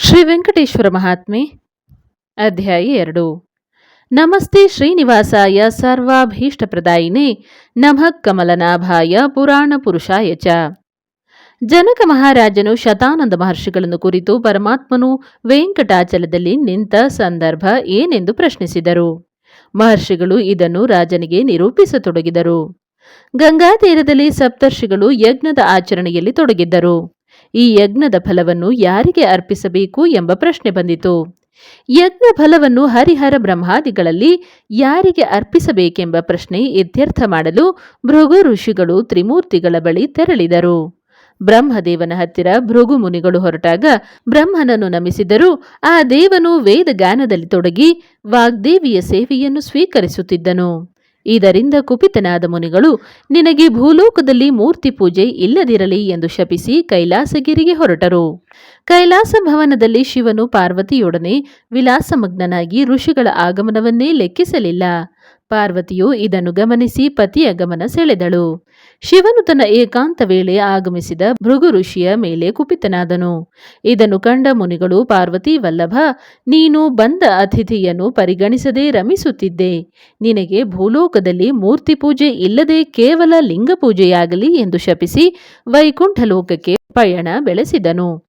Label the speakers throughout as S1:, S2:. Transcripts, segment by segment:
S1: ಶ್ರೀ ವೆಂಕಟೇಶ್ವರ ಮಹಾತ್ಮೆ, ಅಧ್ಯಾಯ ಎರಡು. ನಮಸ್ತೆ ಶ್ರೀನಿವಾಸಾಯ ಸರ್ವಾಭೀಷ್ಟಪ್ರದಾಯಿನೇ ನಮಃ ಕಮಲನಾಭಾಯ ಪುರಾಣ ಪುರುಷಾಯ ಚ. ಜನಕ ಮಹಾರಾಜನು ಶತಾನಂದ ಮಹರ್ಷಿಗಳನ್ನು ಕುರಿತು ಪರಮಾತ್ಮನು ವೆಂಕಟಾಚಲದಲ್ಲಿ ನಿಂತ ಸಂದರ್ಭ ಏನೆಂದು ಪ್ರಶ್ನಿಸಿದರು. ಮಹರ್ಷಿಗಳು ಇದನ್ನು ರಾಜನಿಗೆ ನಿರೂಪಿಸತೊಡಗಿದರು. ಗಂಗಾ ತೀರದಲ್ಲಿ ಸಪ್ತರ್ಷಿಗಳು ಯಜ್ಞದ ಆಚರಣೆಯಲ್ಲಿ ತೊಡಗಿದ್ದರು. ಈ ಯಜ್ಞದ ಫಲವನ್ನು ಯಾರಿಗೆ ಅರ್ಪಿಸಬೇಕು ಎಂಬ ಪ್ರಶ್ನೆ ಬಂದಿತು. ಯಜ್ಞ ಫಲವನ್ನು ಹರಿಹರ ಬ್ರಹ್ಮಾದಿಗಳಲ್ಲಿ ಯಾರಿಗೆ ಅರ್ಪಿಸಬೇಕೆಂಬ ಪ್ರಶ್ನೆ ಇತ್ಯರ್ಥ ಮಾಡಲು ಭೃಗು ಋಷಿಗಳು ತ್ರಿಮೂರ್ತಿಗಳ ಬಳಿ ತೆರಳಿದರು. ಬ್ರಹ್ಮದೇವನ ಹತ್ತಿರ ಭೃಗು ಮುನಿಗಳು ಹೊರಟಾಗ ಬ್ರಹ್ಮನನ್ನು ನಮಿಸಿದರೂ ಆ ದೇವನು ವೇದಗಾನದಲ್ಲಿ ತೊಡಗಿ ವಾಗ್ದೇವಿಯ ಸೇವೆಯನ್ನು ಸ್ವೀಕರಿಸುತ್ತಿದ್ದನು. ಇದರಿಂದ ಕುಪಿತನಾದ ಮುನಿಗಳು, ನಿನಗೆ ಭೂಲೋಕದಲ್ಲಿ ಮೂರ್ತಿ ಪೂಜೆ ಇಲ್ಲದಿರಲಿ ಎಂದು ಶಪಿಸಿ ಕೈಲಾಸಗಿರಿಗೆ ಹೊರಟರು. ಕೈಲಾಸ ಭವನದಲ್ಲಿ ಶಿವನು ಪಾರ್ವತಿಯೊಡನೆ ವಿಲಾಸಮಗ್ನನಾಗಿ ಋಷಿಗಳ ಆಗಮನವನ್ನೇ ಲೆಕ್ಕಿಸಲಿಲ್ಲ. ಪಾರ್ವತಿಯು ಇದನ್ನು ಗಮನಿಸಿ ಪತಿಯ ಗಮನ ಸೆಳೆದಳು. ಶಿವನು ತನ್ನ ಏಕಾಂತ ವೇಳೆ ಆಗಮಿಸಿದ ಭೃಗು ಋಷಿಯ ಮೇಲೆ ಕುಪಿತನಾದನು. ಇದನ್ನು ಕಂಡ ಮುನಿಗಳು, ಪಾರ್ವತಿ, ವಲ್ಲಭ, ನೀನು ಬಂದ ಅತಿಥಿಯನ್ನು ಪರಿಗಣಿಸದೆ ರಮಿಸುತ್ತಿದ್ದೆ. ನಿನಗೆ ಭೂಲೋಕದಲ್ಲಿ ಮೂರ್ತಿ ಪೂಜೆ ಇಲ್ಲದೆ ಕೇವಲ ಲಿಂಗ ಪೂಜೆಯಾಗಲಿ ಎಂದು ಶಪಿಸಿ ವೈಕುಂಠ ಲೋಕಕ್ಕೆ ಪಯಣ ಬೆಳೆಸಿದನು.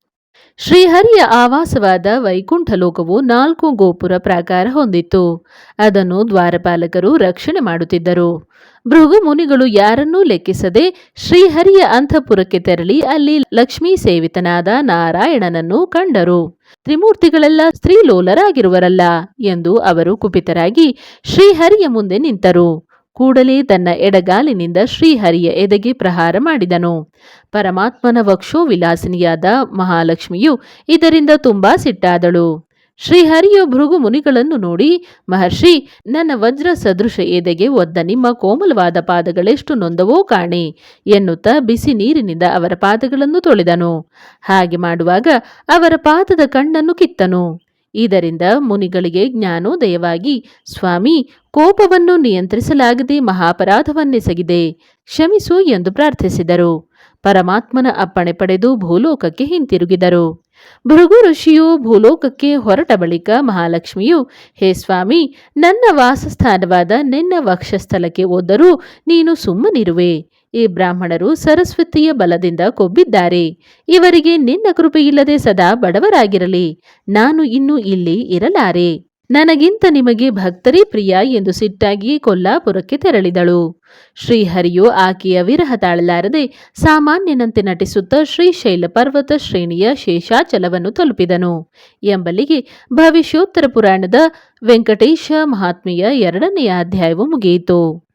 S1: ಶ್ರೀಹರಿಯ ಆವಾಸವಾದ ವೈಕುಂಠ ಲೋಕವು ನಾಲ್ಕು ಗೋಪುರ ಪ್ರಾಕಾರ ಹೊಂದಿತ್ತು. ಅದನ್ನು ದ್ವಾರಪಾಲಕರು ರಕ್ಷಣೆ ಮಾಡುತ್ತಿದ್ದರು. ಭೃಗು ಮುನಿಗಳು ಯಾರನ್ನೂ ಲೆಕ್ಕಿಸದೆ ಶ್ರೀಹರಿಯ ಅಂತಃಪುರಕ್ಕೆ ತೆರಳಿ ಅಲ್ಲಿ ಲಕ್ಷ್ಮೀ ಸೇವಿತನಾದ ನಾರಾಯಣನನ್ನು ಕಂಡರು. ತ್ರಿಮೂರ್ತಿಗಳೆಲ್ಲ ಸ್ತ್ರೀಲೋಲರಾಗಿರುವರಲ್ಲ ಎಂದು ಅವರು ಕುಪಿತರಾಗಿ ಶ್ರೀಹರಿಯ ಮುಂದೆ ನಿಂತರು. ಕೂಡಲೇ ತನ್ನ ಎಡಗಾಲಿನಿಂದ ಶ್ರೀಹರಿಯ ಎದೆಗೆ ಪ್ರಹಾರ ಮಾಡಿದನು. ಪರಮಾತ್ಮನ ವಕ್ಷೋ ವಿಲಾಸಿನಿಯಾದ ಮಹಾಲಕ್ಷ್ಮಿಯು ಇದರಿಂದ ತುಂಬಾ ಸಿಟ್ಟಾದಳು. ಶ್ರೀಹರಿಯು ಭೃಗು ಮುನಿಗಳನ್ನು ನೋಡಿ, ಮಹರ್ಷಿ, ನನ್ನ ವಜ್ರ ಸದೃಶ ಎದೆಗೆ ಒದ್ದ ನಿಮ್ಮ ಕೋಮಲವಾದ ಪಾದಗಳೆಷ್ಟು ನೊಂದವೋ ಕಾಣೆ ಎನ್ನುತ್ತಾ ಬಿಸಿ ನೀರಿನಿಂದ ಅವರ ಪಾದಗಳನ್ನು ತೊಳೆದನು. ಹಾಗೆ ಮಾಡುವಾಗ ಅವರ ಪಾದದ ಕಣ್ಣನ್ನು ಕಿತ್ತನು. ಇದರಿಂದ ಮುನಿಗಳಿಗೆ ಜ್ಞಾನೋದಯವಾಗಿ, ಸ್ವಾಮಿ, ಕೋಪವನ್ನು ನಿಯಂತ್ರಿಸಲಾಗದೆ ಮಹಾಪರಾಧವನ್ನೆಸಗಿದೆ, ಕ್ಷಮಿಸು ಎಂದು ಪ್ರಾರ್ಥಿಸಿದರು. ಪರಮಾತ್ಮನ ಅಪ್ಪಣೆ ಪಡೆದು ಭೂಲೋಕಕ್ಕೆ ಹಿಂತಿರುಗಿದರು. ಭೃಗು ಋಷಿಯು ಭೂಲೋಕಕ್ಕೆ ಹೊರಟ ಬಳಿಕ ಮಹಾಲಕ್ಷ್ಮಿಯು, ಹೇ ಸ್ವಾಮಿ, ನನ್ನ ವಾಸಸ್ಥಾನವಾದ ನಿನ್ನ ವಕ್ಷಸ್ಥಲಕ್ಕೆ ಹೋದರೂ ನೀನು ಸುಮ್ಮನಿರುವೆ. ಈ ಬ್ರಾಹ್ಮಣರು ಸರಸ್ವತಿಯ ಬಲದಿಂದ ಕೊಬ್ಬಿದ್ದಾರೆ. ಇವರಿಗೆ ನಿನ್ನ ಕೃಪೆಯಿಲ್ಲದೆ ಸದಾ ಬಡವರಾಗಿರಲಿ. ನಾನು ಇನ್ನು ಇಲ್ಲಿ ಇರಲಾರೆ. ನನಗಿಂತ ನಿಮಗೆ ಭಕ್ತರೇ ಪ್ರಿಯ ಎಂದು ಸಿಟ್ಟಾಗಿ ಕೊಲ್ಲಾಪುರಕ್ಕೆ ತೆರಳಿದಳು. ಶ್ರೀಹರಿಯು ಆಕೆಯ ವಿರಹ ತಾಳಲಾರದೆ ಸಾಮಾನ್ಯನಂತೆ ನಟಿಸುತ್ತಾ ಶ್ರೀಶೈಲ ಪರ್ವತ ಶ್ರೇಣಿಯ ಶೇಷಾಚಲವನ್ನು ತಲುಪಿದನು. ಎಂಬಲ್ಲಿಗೆ ಭವಿಷ್ಯೋತ್ತರ ಪುರಾಣದ ವೆಂಕಟೇಶ ಮಹಾತ್ಮೆಯ ಎರಡನೆಯ ಅಧ್ಯಾಯವು ಮುಗಿಯಿತು.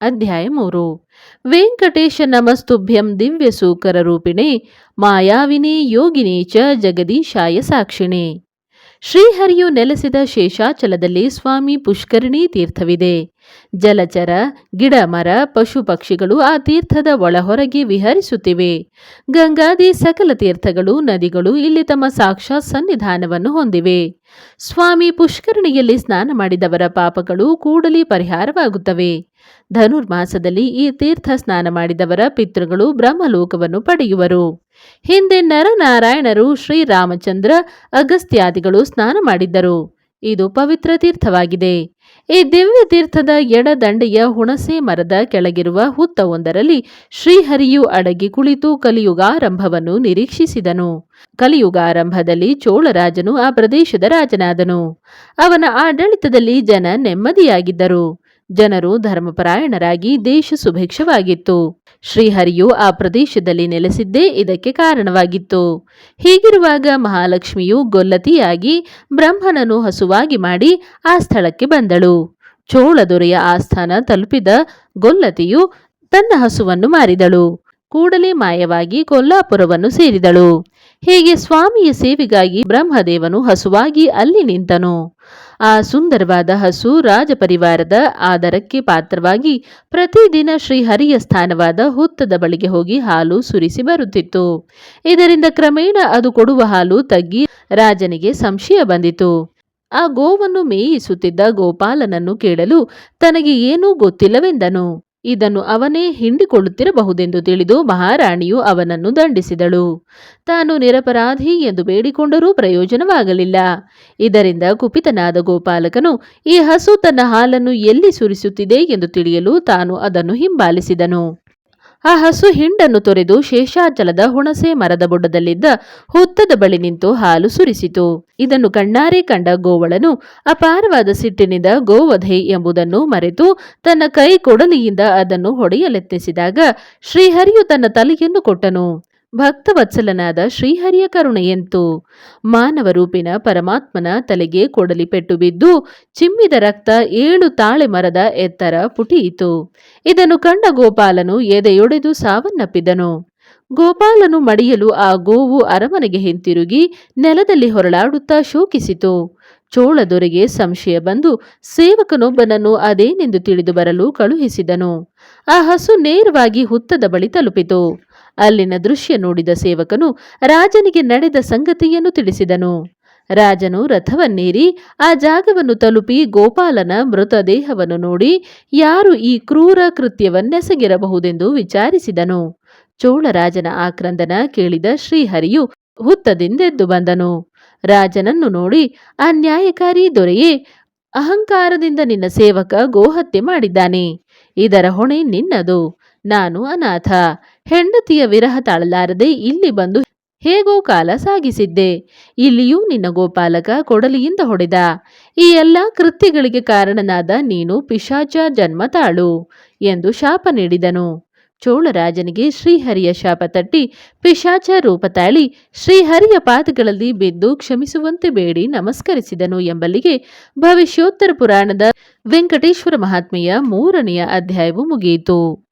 S1: ಅಧ್ಯಾಯ ಮೂರು. ವೆಂಕಟೇಶ ನಮಸ್ತುಭ್ಯಂ ದಿವ್ಯ ಸೂಕರ ರೂಪಿಣೆ, ಮಾಯಾವಿನಿ ಯೋಗಿನಿ ಚ ಜಗದೀಶಾಯ ಸಾಕ್ಷಿಣೆ. ಶ್ರೀಹರಿಯು ನೆಲೆಸಿದ ಶೇಷಾಚಲದಲ್ಲಿ ಸ್ವಾಮಿ ಪುಷ್ಕರಣಿ ತೀರ್ಥವಿದೆ. ಜಲಚರ ಗಿಡ ಮರ ಪಶು ಪಕ್ಷಿಗಳು ಆ ತೀರ್ಥದ ಒಳಹೊರಗೆ ವಿಹರಿಸುತ್ತಿವೆ. ಗಂಗಾದಿ ಸಕಲ ತೀರ್ಥಗಳು, ನದಿಗಳು ಇಲ್ಲಿ ತಮ್ಮ ಸಾಕ್ಷಾತ್ ಸನ್ನಿಧಾನವನ್ನು ಹೊಂದಿವೆ. ಸ್ವಾಮಿ ಪುಷ್ಕರಣಿಯಲ್ಲಿ ಸ್ನಾನ ಮಾಡಿದವರ ಪಾಪಗಳು ಕೂಡಲೇ ಪರಿಹಾರವಾಗುತ್ತವೆ. ಧನುರ್ಮಾಸದಲ್ಲಿ ಈ ತೀರ್ಥ ಸ್ನಾನ ಮಾಡಿದವರ ಪಿತೃಗಳು ಬ್ರಹ್ಮಲೋಕವನ್ನು ಪಡೆಯುವರು. ಹಿಂದೆ ನರನಾರಾಯಣರು ಶ್ರೀರಾಮಚಂದ್ರ ಅಗಸ್ತ್ಯಾದಿಗಳು ಸ್ನಾನ ಮಾಡಿದ್ದರು. ಇದು ಪವಿತ್ರ ತೀರ್ಥವಾಗಿದೆ. ಈ ದಿವ್ಯ ತೀರ್ಥದ ಎಡದಂಡೆಯ ಹುಣಸೆ ಮರದ ಕೆಳಗಿರುವ ಹುತ್ತವೊಂದರಲ್ಲಿ ಶ್ರೀಹರಿಯು ಅಡಗಿ ಕುಳಿತು ಕಲಿಯುಗಾರಂಭವನ್ನು ನಿರೀಕ್ಷಿಸಿದನು. ಕಲಿಯುಗಾರಂಭದಲ್ಲಿ ಚೋಳರಾಜನು ಆ ಪ್ರದೇಶದ ರಾಜನಾದನು. ಅವನ ಆಡಳಿತದಲ್ಲಿ ಜನ ನೆಮ್ಮದಿಯಾಗಿದ್ದರು. ಜನರು ಧರ್ಮಪರಾಯಣರಾಗಿ ದೇಶ ಸುಭಿಕ್ಷವಾಗಿತ್ತು. ಶ್ರೀಹರಿಯು ಆ ಪ್ರದೇಶದಲ್ಲಿ ನೆಲೆಸಿದ್ದೇ ಇದಕ್ಕೆ ಕಾರಣವಾಗಿತ್ತು. ಹೀಗಿರುವಾಗ ಮಹಾಲಕ್ಷ್ಮಿಯು ಗೊಲ್ಲತಿಯಾಗಿ ಬ್ರಹ್ಮನನ್ನು ಹಸುವಾಗಿ ಮಾಡಿ ಆ ಸ್ಥಳಕ್ಕೆ ಬಂದಳು. ಚೋಳ ದೊರೆಯ ಆಸ್ಥಾನ ತಲುಪಿದ ಗೊಲ್ಲತಿಯು ತನ್ನ ಹಸುವನ್ನು ಮಾರಿದಳು. ಕೂಡಲೇ ಮಾಯವಾಗಿ ಕೊಲ್ಲಾಪುರವನ್ನು ಸೇರಿದಳು. ಹೀಗೆ ಸ್ವಾಮಿಯ ಸೇವೆಗಾಗಿ ಬ್ರಹ್ಮದೇವನು ಹಸುವಾಗಿ ಅಲ್ಲಿ ನಿಂತನು. ಆ ಸುಂದರವಾದ ಹಸು ರಾಜಪರಿವಾರದ ಆದರಕ್ಕೆ ಪಾತ್ರವಾಗಿ ಪ್ರತಿದಿನ ಶ್ರೀಹರಿಯ ಸ್ಥಾನವಾದ ಹುತ್ತದ ಬಳಿಗೆ ಹೋಗಿ ಹಾಲು ಸುರಿಸಿ ಬರುತ್ತಿತ್ತು. ಇದರಿಂದ ಕ್ರಮೇಣ ಅದು ಕೊಡುವ ಹಾಲು ತಗ್ಗಿ ರಾಜನಿಗೆ ಸಂಶಯ ಬಂದಿತು. ಆ ಗೋವನ್ನು ಮೇಯಿಸುತ್ತಿದ್ದ ಗೋಪಾಲನನ್ನು ಕೇಳಲು ತನಗೆ ಏನೂ ಗೊತ್ತಿಲ್ಲವೆಂದನು. ಇದನ್ನು ಅವನೇ ಹಿಂಡಿಕೊಳ್ಳುತ್ತಿರಬಹುದೆಂದು ತಿಳಿದು ಮಹಾರಾಣಿಯು ಅವನನ್ನು ದಂಡಿಸಿದಳು. ತಾನು ನಿರಪರಾಧಿ ಎಂದು ಬೇಡಿಕೊಂಡರೂ ಪ್ರಯೋಜನವಾಗಲಿಲ್ಲ. ಇದರಿಂದ ಕುಪಿತನಾದ ಗೋಪಾಲಕನು ಈ ಹಸು ತನ್ನ ಹಾಲನ್ನು ಎಲ್ಲಿ ಸುರಿಸುತ್ತಿದೆ ಎಂದು ತಿಳಿಯಲು ತಾನು ಅದನ್ನು ಹಿಂಬಾಲಿಸಿದನು. ಆ ಹಸು ಹಿಂಡನ್ನು ತೊರೆದು ಶೇಷಾಚಲದ ಹುಣಸೆ ಮರದ ಬುಡದಲ್ಲಿದ್ದ ಹುತ್ತದ ಬಳಿ ನಿಂತು ಹಾಲು ಸುರಿಸಿತು. ಇದನ್ನು ಕಣ್ಣಾರೆ ಕಂಡ ಗೋವಳನು ಅಪಾರವಾದ ಸಿಟ್ಟಿನಿಂದ ಗೋವಧೆ ಎಂಬುದನ್ನು ಮರೆತು ತನ್ನ ಕೈ ಕೊಡಲಿಯಿಂದ ಅದನ್ನು ಹೊಡೆಯಲೆತ್ನಿಸಿದಾಗ ಶ್ರೀಹರಿಯು ತನ್ನ ತಲೆಯನ್ನು ಕೊಟ್ಟನು. ಭಕ್ತವತ್ಸಲನಾದ ಶ್ರೀಹರಿಯ ಕರುಣೆಯಂತು ಮಾನವ ರೂಪಿನ ಪರಮಾತ್ಮನ ತಲೆಗೆ ಕೊಡಲಿ ಪೆಟ್ಟು ಬಿದ್ದು ಚಿಮ್ಮಿದ ರಕ್ತ ಏಳು ತಾಳೆ ಮರದ ಎತ್ತರ ಪುಟಿಯಿತು. ಇದನ್ನು ಕಂಡ ಗೋಪಾಲನು ಎದೆಯೊಡೆದು ಸಾವನ್ನಪ್ಪಿದನು. ಗೋಪಾಲನು ಮಡಿಯಲು ಆ ಗೋವು ಅರಮನೆಗೆ ಹಿಂತಿರುಗಿ ನೆಲದಲ್ಲಿ ಹೊರಳಾಡುತ್ತಾ ಶೋಕಿಸಿತು. ಚೋಳ ದೊರೆಗೆ ಸಂಶಯ ಬಂದು ಸೇವಕನೊಬ್ಬನನ್ನು ಅದೇನೆಂದು ತಿಳಿದು ಬರಲು ಕಳುಹಿಸಿದನು. ಆ ಹಸು ನೇರವಾಗಿ ಹುತ್ತದ ಬಳಿ ತಲುಪಿತು. ಅಲ್ಲಿನ ದೃಶ್ಯ ನೋಡಿದ ಸೇವಕನು ರಾಜನಿಗೆ ನಡೆದ ಸಂಗತಿಯನ್ನು ತಿಳಿಸಿದನು. ರಾಜನು ರಥವನ್ನೇರಿ ಆ ಜಾಗವನ್ನು ತಲುಪಿ ಗೋಪಾಲನ ಮೃತದೇಹವನ್ನು ನೋಡಿ ಯಾರು ಈ ಕ್ರೂರ ಕೃತ್ಯವನ್ನೆಸಗಿರಬಹುದೆಂದು ವಿಚಾರಿಸಿದನು. ಚೋಳರಾಜನ ಆಕ್ರಂದನ ಕೇಳಿದ ಶ್ರೀಹರಿಯು ಹುತ್ತದಿಂದೆದ್ದು ಬಂದನು. ರಾಜನನ್ನು ನೋಡಿ ಆ ನ್ಯಾಯಕಾರಿ ದೊರೆಯೇ, ಅಹಂಕಾರದಿಂದ ನಿನ್ನ ಸೇವಕ ಗೋಹತ್ಯೆ ಮಾಡಿದ್ದಾನೆ. ಇದರ ಹೊಣೆ ನಿನ್ನದು. ನಾನು ಅನಾಥ. ಹೆಂಡತಿಯ ವಿರಹ ತಾಳಲಾರದೆ ಇಲ್ಲಿ ಬಂದು ಹೇಗೋ ಕಾಲ ಸಾಗಿಸಿದ್ದೆ. ಇಲ್ಲಿಯೂ ನಿನ್ನ ಗೋಪಾಲಕ ಕೊಡಲಿಯಿಂದ ಹೊಡೆದ. ಈ ಎಲ್ಲ ಕೃತ್ಯಗಳಿಗೆ ಕಾರಣನಾದ ನೀನು ಪಿಶಾಚ ಜನ್ಮ ತಾಳು ಎಂದು ಶಾಪ ನೀಡಿದನು. ಚೋಳರಾಜನಿಗೆ ಶ್ರೀಹರಿಯ ಶಾಪ ತಟ್ಟಿ ಪಿಶಾಚ ರೂಪ ತಾಳಿ ಶ್ರೀಹರಿಯ ಪಾದಗಳಲ್ಲಿ ಬಿದ್ದು ಕ್ಷಮಿಸುವಂತೆ ಬೇಡಿ ನಮಸ್ಕರಿಸಿದನು ಎಂಬಲ್ಲಿಗೆ ಭವಿಷ್ಯೋತ್ತರ ಪುರಾಣದ ವೆಂಕಟೇಶ್ವರ ಮಹಾತ್ಮೆಯ ಮೂರನೆಯ ಅಧ್ಯಾಯವು ಮುಗಿಯಿತು.